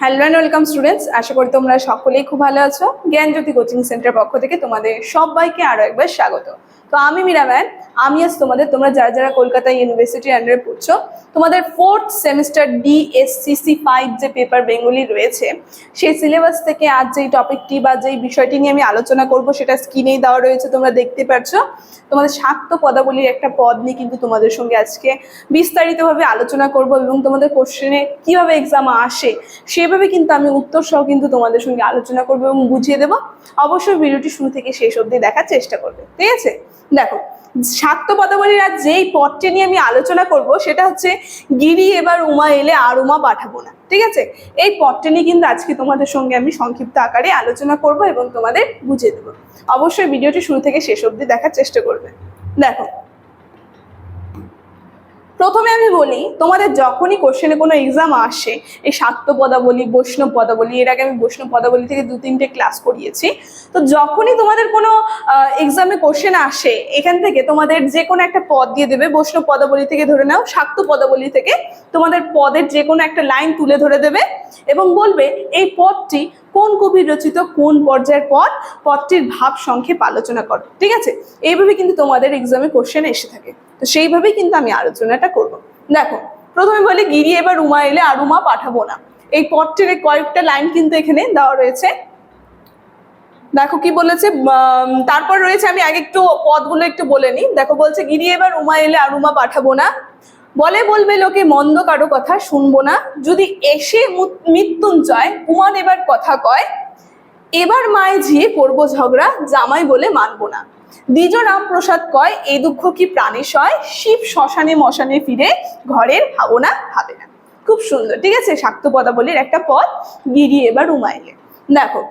Hello and welcome students আশা করি তোমরা সকলেই খুব ভালো আছো। জ্ঞানজ্যোতি কোচিং সেন্টার পক্ষ থেকে তোমাদের সবাইকে আরও একবার স্বাগত। তো আমি মীরা ম্যান আমি আজ তোমাদের, তোমরা যারা যারা কলকাতা ইউনিভার্সিটি আন্ডারে পড়ছো, তোমাদের ফোর্থ সেমিস্টার ডিএসসিসি ফাইভ যে পেপার বেঙ্গলি রয়েছে, সেই সিলেবাস থেকে আজ যেই টপিকটি বা যেই বিষয়টি নিয়ে আমি আলোচনা করব, সেটা স্ক্রিনেই দেওয়া রয়েছে, তোমরা দেখতে পারছ। তোমাদের শাক্ত পদাবলীর একটা পদ নিয়ে কিন্তু তোমাদের সঙ্গে আজকে বিস্তারিতভাবে আলোচনা করব এবং তোমাদের কোশ্চেনে কীভাবে এক্সাম আসে সেভাবে কিন্তু আমি উত্তর সহ কিন্তু তোমাদের সঙ্গে আলোচনা করব এবং বুঝিয়ে দেবো। অবশ্যই ভিডিওটি শুরু থেকে শেষ অবধি দেখার চেষ্টা করবে। ঠিক আছে? দেখো শাক্ত পদাবলীর আর যেই পদটি নিয়ে আমি আলোচনা করব, সেটা হচ্ছে গিরি এবার উমা এলে আর উমা পাঠাবো না। ঠিক আছে? এই পদটি নিয়ে কিন্তু আজকে তোমাদের সঙ্গে আমি সংক্ষিপ্ত আকারে আলোচনা করব এবং তোমাদের বুঝিয়ে দেবো। অবশ্যই ভিডিওটি শুরু থেকে শেষ অবধি দেখার চেষ্টা করবে। দেখো প্রথমে আমি বলি, তোমাদের যখনই কোশ্চেনে কোনো এক্সাম আসে, এই শাক্ত পদাবলী, বৈষ্ণব পদাবলী, এর আগে আমি বৈষ্ণব পদাবলী থেকে দু, তিনটে ক্লাস করিয়েছি, তো যখনই তোমাদের কোনো এক্সামে কোশ্চেন আসে, এখান থেকে তোমাদের যে কোনো একটা পদ দিয়ে দেবে, বৈষ্ণব পদাবলী থেকে ধরে নাও শাক্ত পদাবলী থেকে, তোমাদের পদের যে কোনো একটা লাইন তুলে ধরে দেবে এবং বলবে, এই পদটি কোন কবির রচিত, কোন পর্যায়ের পদ? পদটির ভাব সংক্ষেপ আলোচনা করো ঠিক আছে? এইভাবে কিন্তু তোমাদের এক্সামে কোশ্চেন এসে থাকে। তো সেইভাবেই কিন্তু আমি আলোচনাটা করব। দেখো, প্রথমে বলি গিরি, এবার উমা এলে আর উমা পাঠাবো না। এই পদটির এই কয়েকটা লাইন কিন্তু এখানে দেওয়া রয়েছে। দেখো কি বলেছে? তারপর রয়েছে, আমি আগে একটু পদগুলো একটু বলে নিই। দেখো বলছে, গিরি, এবার উমা এলে আর উমা পাঠাবো না। বলে বলবে লোকে, মন্দ কারও কথা শুনব না। যদি এসে মৃত্যুঞ্জয়, উমান এবার কথা কয়, এবার মায়ে ঝিয়ে করব ঝগড়া, জামাই বলে মানবো না। দ্বিজ রামপ্রসাদ কয়, এই দুঃখ কি প্রাণে শিব শ্মশানে মশানে ফিরে ঘরের ভাবনা ভাবে না। খুব সুন্দর, ঠিক আছে? শাক্ত পদাবলীর একটা পদ গিরি এবার উমাইলে। দেখো,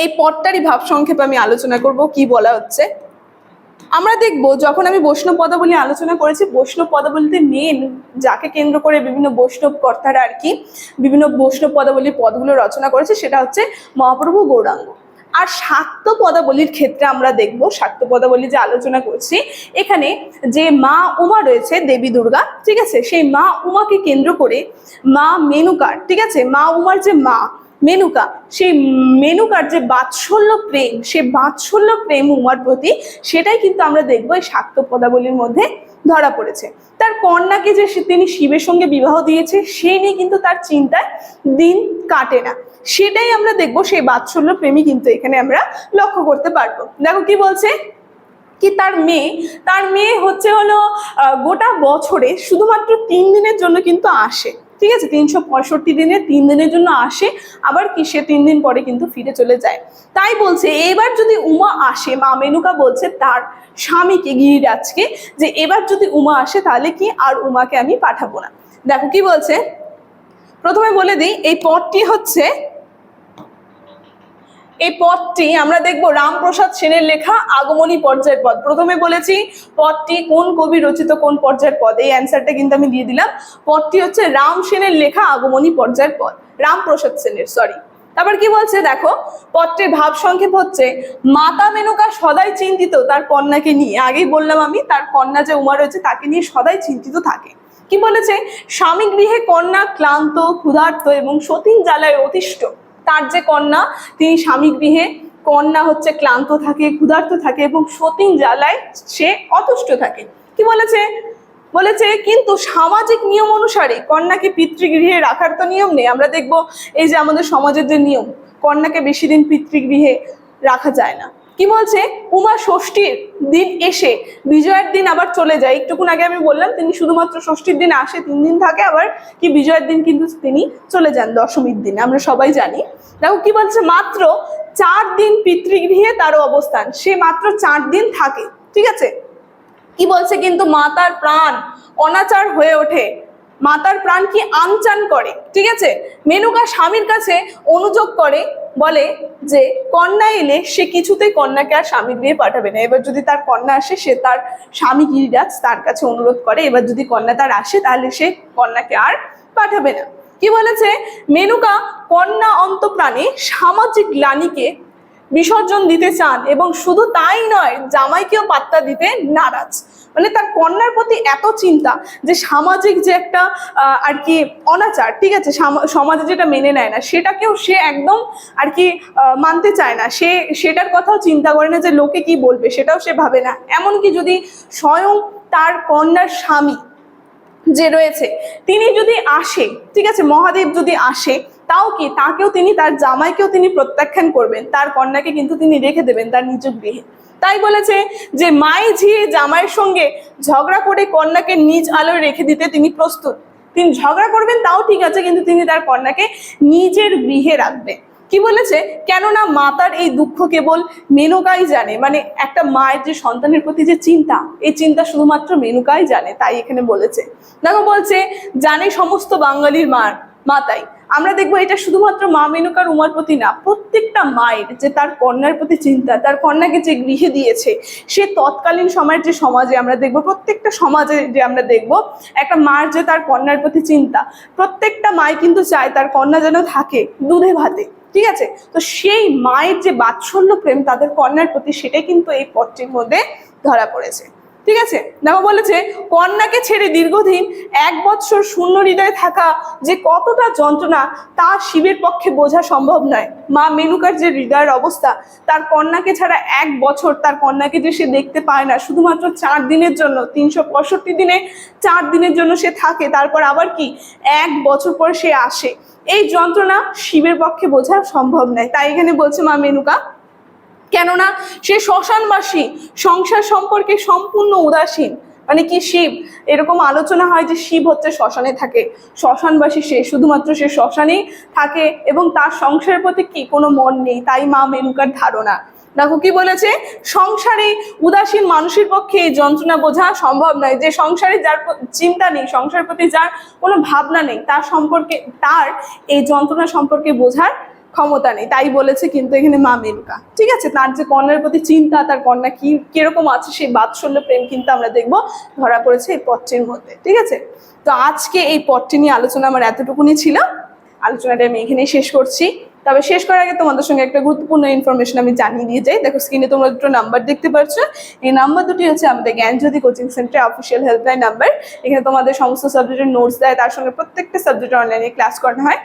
এই পদটারই ভাব সংক্ষেপে আমি আলোচনা করব, কি বলা হচ্ছে? আমরা দেখব, যখন আমি বৈষ্ণব পদাবলী আলোচনা করেছি, বৈষ্ণব পদাবলীতে মেন যাকে কেন্দ্র করে বিভিন্ন বৈষ্ণব কর্তারা আর কি, বিভিন্ন বৈষ্ণব পদাবলীর পদগুলো রচনা করেছে, সেটা হচ্ছে মহাপ্রভু গৌরাঙ্গ। আর শাক্ত পদাবলীর ক্ষেত্রে আমরা দেখব শাক্ত পদাবলী যে আলোচনা করছি, এখানে যে মা উমা রয়েছে, দেবী দুর্গা, ঠিক আছে? সেই মা উমাকে কেন্দ্র করে মা মেনুকার, ঠিক আছে? মা উমার যে মা, মেনুকা, সেই মেনুকার যে বাৎসল্য প্রেম সে বাৎসল্য প্রেম উমার প্রতি, সেটাই কিন্তু আমরা দেখব এই শাক্ত পদাবলীর মধ্যে ধরা পড়েছে। তার কন্যাকে যে তিনি শিবের সঙ্গে বিবাহ দিয়েছে সেই নিয়ে কিন্তু তার চিন্তায় দিন কাটে না। সেটাই আমরা দেখব, সেই বাৎসল্য প্রেমী কিন্তু এখানে আমরা লক্ষ্য করতে পারব। দেখো কি বলছে? কি তার মেয়ে তার মেয়ে হচ্ছে হলো গোটা বছরে শুধুমাত্র তিন দিনের জন্য কিন্তু আসে। ঠিক আছে? তিনশো পঁয়ষট্টি দিনে তিন দিনের জন্য আসে, আবার কি সে তিন দিন পরে কিন্তু ফিরে চলে যায়। তাই বলছে, এবার যদি উমা আসে, মা মেনুকা বলছে তার স্বামীকে, গিরিরাজকে, যে এবার যদি উমা আসে তাহলে কি আর উমাকে আমি পাঠাবো না। দেখো কি বলছে? প্রথমে বলে দিই, এই পথটি হচ্ছে এই পদটি আমরা দেখব রামপ্রসাদ সেনের লেখা আগমনী পর্যায়ের পদ প্রথমে বলেছি পদটি কোন কবি রচিত কোন পর্যায়ের পদ এই অ্যান্সারটা কিন্তু আমি দিয়ে দিলাম। পদটি হচ্ছে রাম সেনের লেখা আগমনী পর্যায়ের পদ রামপ্রসাদ সেনের সরি তারপর কি বলছে? দেখো পত্রের ভাব সংক্ষেপ হচ্ছে, মাতা মেনকা সদাই চিন্তিত তার কন্যাকে নিয়ে। আগেই বললাম আমি, তার কন্যা যে উমা রয়েছে তাকে নিয়ে সদাই চিন্তিত থাকে। কি বলেছে? স্বামী গৃহে কন্যা ক্লান্ত, ক্ষুধার্ত এবং সতীন জ্বালায় অতিষ্ঠ। তার যে কন্যা, তিনি স্বামী গৃহে কন্যা হচ্ছে ক্লান্ত থাকে, ক্ষুধার্ত থাকে এবং সতীন জ্বালায় সে অতুষ্ট থাকে। কি বলেছে? বলেছে, কিন্তু সামাজিক নিয়ম অনুসারে কন্যাকে পিতৃগৃহে রাখার তো নিয়ম নেই। আমরা দেখব এই যে আমাদের সমাজের যে নিয়ম, কন্যাকে বেশি দিন পিতৃগৃহে রাখা যায় না। কি বলছে? উমা ষষ্ঠীর দিন এসে, বিজয়ের দিন আবার চলে যায়। একটুক্ষণ আগে আমি বললাম, তিনি শুধুমাত্র ষষ্ঠীর দিন আসে, তিন দিন থাকে, আবার কি বিজয়ের দিন কিন্তু তিনি চলে যান দশমীর দিন, আমরা সবাই জানি। দেখো কি বলছে, মাত্র চার দিন পিতৃগৃহে তারও অবস্থান, সে মাত্র চার দিন থাকে, ঠিক আছে? কি বলছে কিন্তু মাতার প্রাণ অনাচার হয়ে ওঠে। মাতার প্রাণ কি আনচান করে, ঠিক আছে? মেনুকা স্বামীর কাছে অনুযোগ করে বলে যে কন্যা এলে সে কিছুতেই কন্যাকে আর স্বামী গৃহে পাঠাবে না। এবার যদি তার কন্যা আসে, সে তার স্বামী গিরিরাজ তার কাছে অনুরোধ করে, এবার যদি কন্যা তার আসে, তাহলে সে কন্যাকে আর পাঠাবে না। কি বলেছে? মেনুকা কন্যা অন্তপ্রাণে সামাজিক গ্লানিকে বিসর্জন দিতে চান এবং শুধু তাই নয়, জামাইকেও পাত্তা দিতে নারাজ। মানে তার কন্যার প্রতি এত চিন্তা যে সামাজিক যে একটা আর কি অনাচার, ঠিক আছে? সমাজে যেটা মেনে নেয় না, সেটাকেও সে একদম আর কি মানতে চায় না। সে, সেটার কথাও চিন্তা করে না যে লোকে কি বলবে, সেটাও সে ভাবে না। এমনকি যদি স্বয়ং তার কন্যার স্বামী যে রয়েছে, তিনি যদি আসে, ঠিক আছে, মহাদেব যদি আসে, তাও কি তাকেও তিনি, তার জামাইকেও তিনি প্রত্যাখ্যান করবেন, তার কন্যাকে কিন্তু তিনি রেখে দেবেন তার নিজ গৃহে। তাই বলেছে যে মাই ঝিয়ে জামাইয়ের সঙ্গে ঝগড়া করে কন্যাকে নিজ আলোয় রেখে দিতে তিনি প্রস্তুত। তিনি ঝগড়া করবেন, তাও ঠিক আছে, কিন্তু তিনি তার কন্যাকে নিজের গৃহে রাখবেন। কি বলেছে? কেননা মাতার এই দুঃখ কেবল মেনকাই জানে। মানে একটা মায়ের যে সন্তানের প্রতি যে চিন্তা, এই চিন্তা শুধুমাত্র মেনুকাই জানে, তাই এখানে বলেছে। দেখো বলছে, জানে সমস্ত বাঙালির মার মাতাই। আমরা দেখব এটা শুধুমাত্র মা মেনুকার উমার প্রতি না, প্রত্যেকটা মায়ের যে তার কন্যার প্রতি চিন্তা, তার কন্যাকে যে গৃহে দিয়েছে, সে তৎকালীন সময়ের যে সমাজে আমরা দেখব, প্রত্যেকটা সমাজে যে আমরা দেখব, একটা মার যে তার কন্যার প্রতি চিন্তা, প্রত্যেকটা মায় কিন্তু চায় তার কন্যা যেন থাকে দুধে ভাতে। ঠিক আছে? তো সেই মায়ের যে বাৎসল্য প্রেম তাদের কন্যার প্রতি সেটাই কিন্তু এই পথটির মধ্যে ধরা পড়েছে। ঠিক আছে? দেখো বলেছে, কন্যাকে ছেড়ে দীর্ঘদিন এক বৎসর শূন্য হৃদয়ে থাকা যে কতটা যন্ত্রণা তা শিবের পক্ষে বোঝা সম্ভব নয়। মা মেনুকার যে হৃদয়ের অবস্থা, তার কন্যাকে ছাড়া এক বছর তার কন্যাকে যে সে দেখতে পায় না, শুধুমাত্র চার দিনের জন্য, তিনশো পঁয়ষট্টি দিনে চার দিনের জন্য সে থাকে, তারপর আবার কি? এক বছর পর সে আসে। এই যন্ত্রণা শিবের পক্ষে বোঝা সম্ভব নয়। তাই এখানে বলছে মা মেনুকা কেননা সে শ্মশানবাসী, সংসার সম্পর্কে সম্পূর্ণ উদাসীন। মানে কি শিব? এরকম আলোচনা হয় যে শিব হচ্ছে শ্মশানে থাকে। শ্মশানবাসী সে, শুধুমাত্র সে শ্মশানেই থাকে এবং তার সংসারের প্রতি কি? কোনো মন নেই, তাই মা মেনুকার ধারণা। দেখো কি বলেছে? সংসারে উদাসীন মানুষের পক্ষে এই যন্ত্রণা বোঝা সম্ভব নয়। যে সংসারে যার চিন্তা নেই, সংসারের প্রতি যার কোনো ভাবনা নেই, তার সম্পর্কে, তার এই যন্ত্রণা সম্পর্কে বোঝার ক্ষমতা নেই, তাই বলেছে কিন্তু এখানে মা মেনকা। ঠিক আছে? তার যে কন্যার প্রতি চিন্তা, তার কন্যা কি, কীরকম আছে সেই বাৎসল্য প্রেম কিন্তু আমরা দেখব ধরা পড়েছে এই পথটির মধ্যে। ঠিক আছে? তো আজকে এই পথটি নিয়ে আলোচনা আমার এতটুকুনি ছিল। আলোচনাটা আমি এখানেই শেষ করছি। তবে শেষ করার আগে তোমাদের সঙ্গে একটা গুরুত্বপূর্ণ ইনফরমেশন আমি জানিয়ে দিয়ে যাই। দেখো স্ক্রিনে তোমরা দুটো নাম্বার দেখতে পাচ্ছ এই নাম্বার দুটি হচ্ছে আমাদের Gyanjyoti coaching centre official helpline number এখানে তোমাদের সমস্ত সাবজেক্টের নোটস দেয়। তার সঙ্গে প্রত্যেকটা সাবজেক্টে অনলাইনে ক্লাস করানো হয়।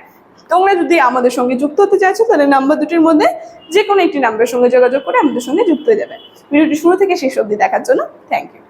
তোমরা যদি আমাদের সঙ্গে যুক্ত হতে চাইছো, তাহলে নাম্বার দুটির মধ্যে যে কোনো একটি নাম্বারের সঙ্গে যোগাযোগ করে আমাদের সঙ্গে যুক্ত হয়ে যাবে। ভিডিওটি শুরু থেকে শেষ অবধি দেখার জন্য থ্যাংক ইউ